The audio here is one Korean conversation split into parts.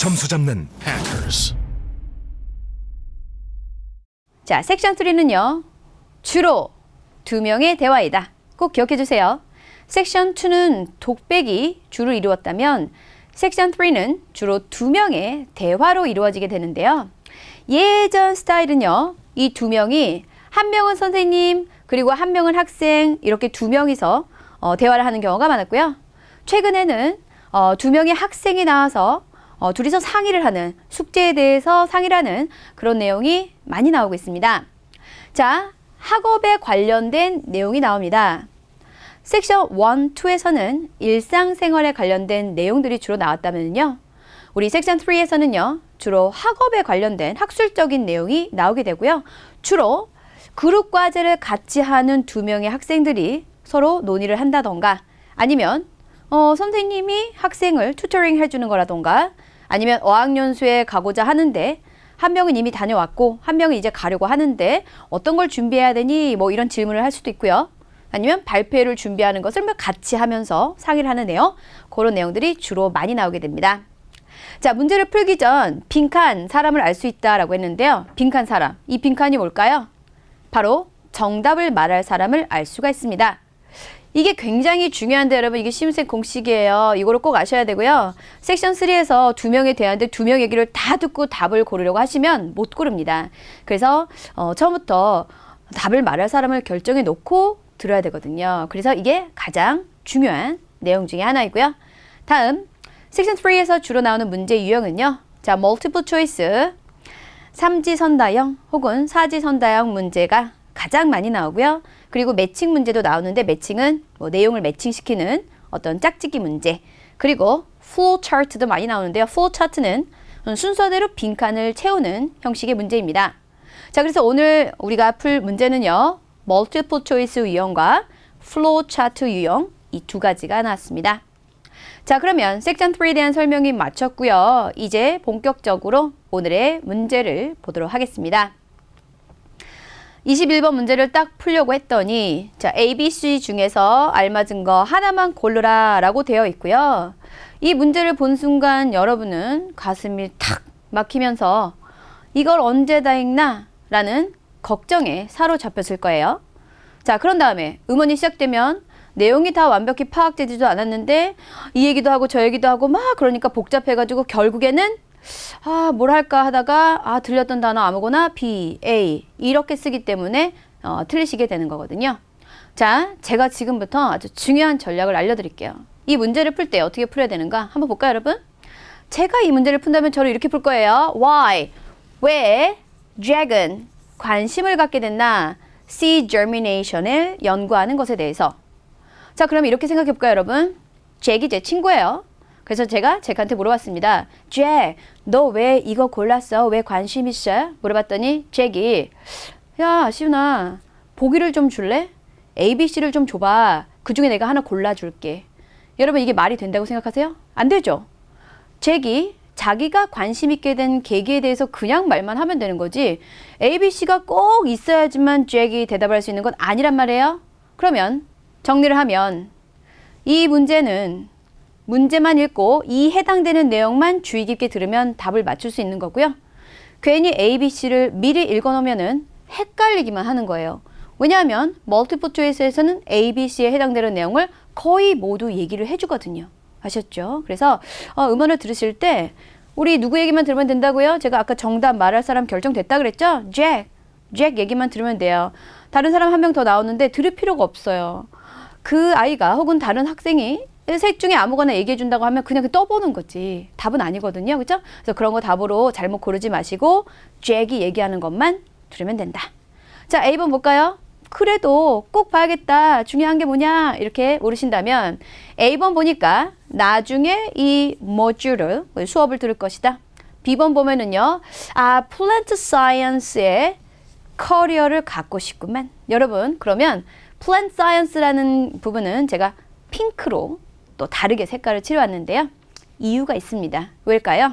점수 잡는 Hackers. 자, 섹션 3는요. 주로 두 명의 대화이다. 꼭 기억해 주세요. 섹션 2는 독백이 주를 이루었다면 섹션 3는 주로 두 명의 대화로 이루어지게 되는데요. 예전 스타일은요. 이 두 명이 한 명은 선생님 그리고 한 명은 학생 이렇게 두 명이서 어, 대화를 하는 경우가 많았고요. 최근에는 어, 두 명의 학생이 나와서 어, 둘이서 상의를 하는 숙제에 대해서 상의를 하는 그런 내용이 많이 나오고 있습니다. 자, 학업에 관련된 내용이 나옵니다. 섹션 1, 2에서는 일상생활에 관련된 내용들이 주로 나왔다면요. 우리 섹션 3에서는요. 주로 학업에 관련된 학술적인 내용이 나오게 되고요. 주로 그룹 과제를 같이 하는 두 명의 학생들이 서로 논의를 한다던가 아니면 어, 선생님이 학생을 튜터링 해주는 거라던가 아니면 어학연수에 가고자 하는데 한 명은 이미 다녀왔고 한 명은 이제 가려고 하는데 어떤 걸 준비해야 되니 뭐 이런 질문을 할 수도 있고요. 아니면 발표를 준비하는 것을 뭐 같이 하면서 상의를 하는 내용 그런 내용들이 주로 많이 나오게 됩니다. 자 문제를 풀기 전 빈칸 사람을 알 수 있다라고 했는데요. 빈칸 사람 이 빈칸이 뭘까요? 바로 정답을 말할 사람을 알 수가 있습니다. 이게 굉장히 중요한데 여러분 이게 시험생 공식이에요. 이거를 꼭 아셔야 되고요. 섹션 3에서 두 명에 대한데 두 명 얘기를 다 듣고 답을 고르려고 하시면 못 고릅니다. 그래서 어, 처음부터 답을 말할 사람을 결정해 놓고 들어야 되거든요. 그래서 이게 가장 중요한 내용 중에 하나이고요. 다음 섹션 3에서 주로 나오는 문제 유형은요. 자, multiple choice 삼지선다형 혹은 사지선다형 문제가 가장 많이 나오고요. 그리고 매칭 문제도 나오는데 매칭은 뭐 내용을 매칭시키는 어떤 짝짓기 문제. 그리고 flow chart도 많이 나오는데요. flow chart는 순서대로 빈칸을 채우는 형식의 문제입니다. 자, 그래서 오늘 우리가 풀 문제는요. multiple choice 유형과 flow chart 유형 이 두 가지가 나왔습니다. 자, 그러면 섹션 3에 대한 설명이 마쳤고요. 이제 본격적으로 오늘의 문제를 보도록 하겠습니다. 21번 문제를 딱 풀려고 했더니 자, A, B, C 중에서 알맞은 거 하나만 고르라 라고 되어 있고요. 이 문제를 본 순간 여러분은 가슴이 탁 막히면서 이걸 언제 다 읽나? 라는 걱정에 사로잡혔을 거예요. 자, 그런 다음에 음원이 시작되면 내용이 다 완벽히 파악되지도 않았는데 이 얘기도 하고 저 얘기도 하고 막 그러니까 복잡해가지고 결국에는 아, 뭘 할까 하다가 아, 들렸던 단어 아무거나 B, A 이렇게 쓰기 때문에 어, 틀리시게 되는 거거든요. 자, 제가 지금부터 아주 중요한 전략을 알려드릴게요. 이 문제를 풀 때 어떻게 풀어야 되는가 한번 볼까요, 여러분? 제가 이 문제를 푼다면 저를 이렇게 풀 거예요. Why? 왜 dragon 관심을 갖게 됐나? seed germination을 연구하는 것에 대해서. 자, 그럼 이렇게 생각해 볼까요, 여러분? 잭이 제 친구예요. 그래서 제가 잭한테 물어봤습니다. 잭, 너 왜 이거 골랐어? 왜 관심 있어? 물어봤더니 잭이 야, 시훈아, 보기를 좀 줄래? A, B, C를 좀 줘봐. 그 중에 내가 하나 골라줄게. 여러분 이게 말이 된다고 생각하세요? 안 되죠. 잭이 자기가 관심 있게 된 계기에 대해서 그냥 말만 하면 되는 거지 A, B, C가 꼭 있어야지만 잭이 대답할 수 있는 건 아니란 말이에요. 그러면 정리를 하면 이 문제는 문제만 읽고 이 해당되는 내용만 주의 깊게 들으면 답을 맞출 수 있는 거고요. 괜히 A, B, C를 미리 읽어놓으면 헷갈리기만 하는 거예요. 왜냐하면 멀티플 초이스에서는 A, B, C에 해당되는 내용을 거의 모두 얘기를 해주거든요. 아셨죠? 그래서 어, 음원을 들으실 때 우리 누구 얘기만 들으면 된다고요? 제가 아까 정답 말할 사람 결정됐다 그랬죠? 잭, 잭 얘기만 들으면 돼요. 다른 사람 한 명 더 나오는데 들을 필요가 없어요. 그 아이가 혹은 다른 학생이 셋 중에 아무거나 얘기해 준다고 하면 그냥 떠보는 거지. 답은 아니거든요. 그죠? 그래서 그런 거 답으로 잘못 고르지 마시고 잭이 얘기하는 것만 들으면 된다. 자, A번 볼까요? 그래도 꼭 봐야겠다. 중요한 게 뭐냐? 이렇게 모르신다면 A번 보니까 나중에 이 모듈을 수업을 들을 것이다. B번 보면은요. 아, 플랜트 사이언스의 커리어를 갖고 싶구만. 여러분, 그러면 플랜트 사이언스라는 부분은 제가 핑크로 또 다르게 색깔을 칠해왔는데요. 이유가 있습니다. 왜일까요?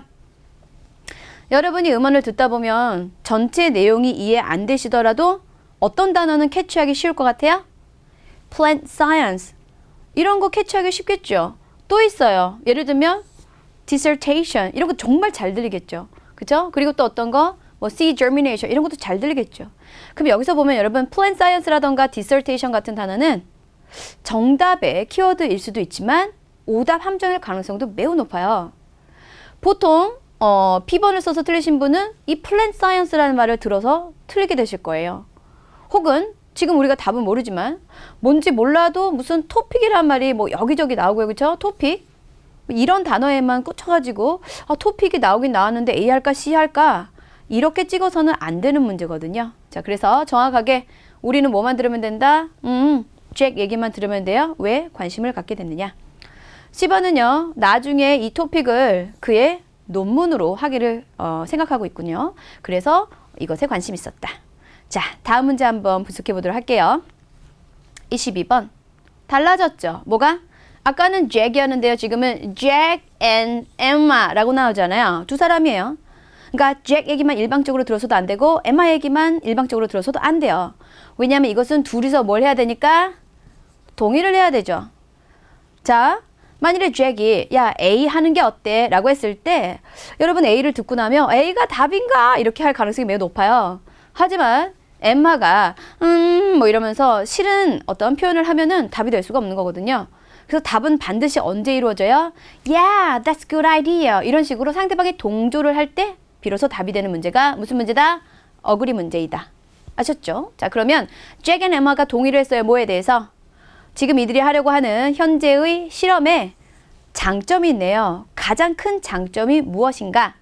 여러분이 음원을 듣다 보면 전체 내용이 이해 안 되시더라도 어떤 단어는 캐치하기 쉬울 것 같아요? plant science. 이런 거 캐치하기 쉽겠죠? 또 있어요. 예를 들면 dissertation 이런 거 정말 잘 들리겠죠. 그죠? 그리고 또 어떤 거? 뭐 seed germination 이런 것도 잘 들리겠죠. 그럼 여기서 보면 여러분 plant science라던가 dissertation 같은 단어는 정답의 키워드일 수도 있지만 오답 함정일 가능성도 매우 높아요. 보통 어, P번을 써서 틀리신 분은 이 plant science라는 말을 들어서 틀리게 되실 거예요. 혹은 지금 우리가 답은 모르지만 뭔지 몰라도 무슨 토픽이란 말이 뭐 여기저기 나오고요. 그렇죠? 토픽. 이런 단어에만 꽂혀가지고 아, 토픽이 나오긴 나왔는데 A 할까 C 할까 이렇게 찍어서는 안 되는 문제거든요. 자, 그래서 정확하게 우리는 뭐만 들으면 된다? 음, 잭 얘기만 들으면 돼요. 왜 관심을 갖게 됐느냐? 10번은요, 나중에 이 토픽을 그의 논문으로 하기를 어, 생각하고 있군요. 그래서 이것에 관심이 있었다. 자, 다음 문제 한번 분석해 보도록 할게요. 22번. 달라졌죠? 뭐가? 아까는 잭이었는데요. 지금은 잭 앤 엠마라고 나오잖아요. 두 사람이에요. 그러니까 잭 얘기만 일방적으로 들어서도 안 되고 엠마 얘기만 일방적으로 들어서도 안 돼요. 왜냐하면 이것은 둘이서 뭘 해야 되니까 동의를 해야 되죠. 자, 만일에 잭이 야 A 하는 게 어때? 라고 했을 때 여러분 A를 듣고 나면 A가 답인가? 이렇게 할 가능성이 매우 높아요. 하지만 엠마가 음 뭐 이러면서 싫은 어떤 표현을 하면은 답이 될 수가 없는 거거든요. 그래서 답은 반드시 언제 이루어져요? Yeah, that's good idea. 이런 식으로 상대방이 동조를 할 때 비로소 답이 되는 문제가 무슨 문제다? 어그리 문제이다. 아셨죠? 자, 그러면 잭앤 엠마가 동의를 했어요. 뭐에 대해서? 지금 이들이 하려고 하는 현재의 실험에 장점이 있네요. 가장 큰 장점이 무엇인가?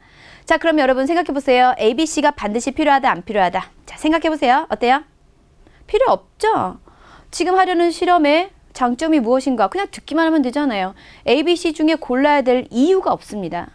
자, 그럼 여러분 생각해 보세요. A, B, C가 반드시 필요하다, 안 필요하다. 자, 생각해 보세요. 어때요? 필요 없죠? 지금 하려는 실험의 장점이 무엇인가? 그냥 듣기만 하면 되잖아요. A, B, C 중에 골라야 될 이유가 없습니다.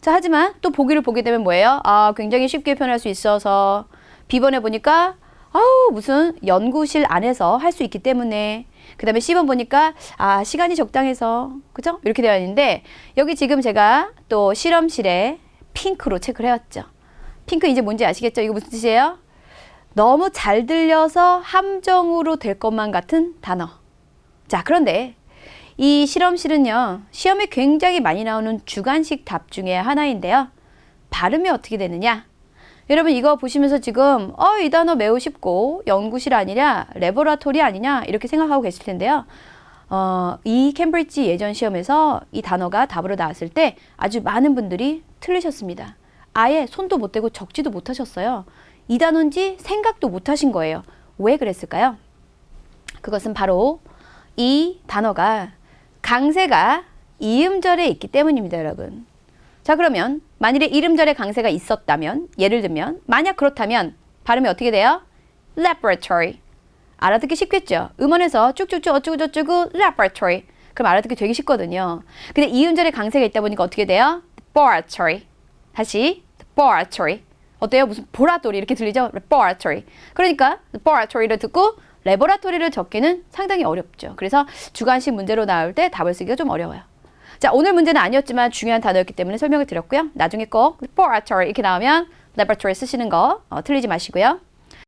자, 하지만 또 보기를 보게 되면 뭐예요? 아, 굉장히 쉽게 표현할 수 있어서 B번에 보니까 아우, 무슨 연구실 안에서 할 수 있기 때문에 그 다음에 C번 보니까 아, 시간이 적당해서 그죠? 이렇게 되어 있는데 여기 지금 제가 또 실험실에 핑크로 체크를 해왔죠. 핑크 이제 뭔지 아시겠죠? 이거 무슨 뜻이에요? 너무 잘 들려서 함정으로 될 것만 같은 단어. 자, 그런데 이 실험실은요, 시험에 굉장히 많이 나오는 주관식 답 중에 하나인데요. 발음이 어떻게 되느냐? 여러분 이거 보시면서 지금 어, 이 단어 매우 쉽고 연구실 아니냐, 레보라토리 아니냐 이렇게 생각하고 계실 텐데요. 어, 이 캠브리지 예전 시험에서 이 단어가 답으로 나왔을 때 아주 많은 분들이 틀리셨습니다. 아예 손도 못 대고 적지도 못하셨어요. 이 단어인지 생각도 못 하신 거예요. 왜 그랬을까요? 그것은 바로 이 단어가 강세가 이음절에 있기 때문입니다, 여러분. 자, 그러면 만일에 이름절에 강세가 있었다면, 예를 들면, 만약 그렇다면 발음이 어떻게 돼요? laboratory. 알아듣기 쉽겠죠? 음원에서 쭉쭉쭉 어쩌고저쩌고 laboratory. 그럼 알아듣기 되게 쉽거든요. 근데 이음절에 강세가 있다 보니까 어떻게 돼요? laboratory. 다시 laboratory. 어때요? 무슨 보라돌이 이렇게 들리죠? laboratory. 그러니까 laboratory를 듣고 레보라토리를 적기는 상당히 어렵죠. 그래서 주관식 문제로 나올 때 답을 쓰기가 좀 어려워요. 자, 오늘 문제는 아니었지만 중요한 단어였기 때문에 설명을 드렸고요. 나중에 꼭 laboratory 이렇게 나오면 laboratory 쓰시는 거 어, 틀리지 마시고요.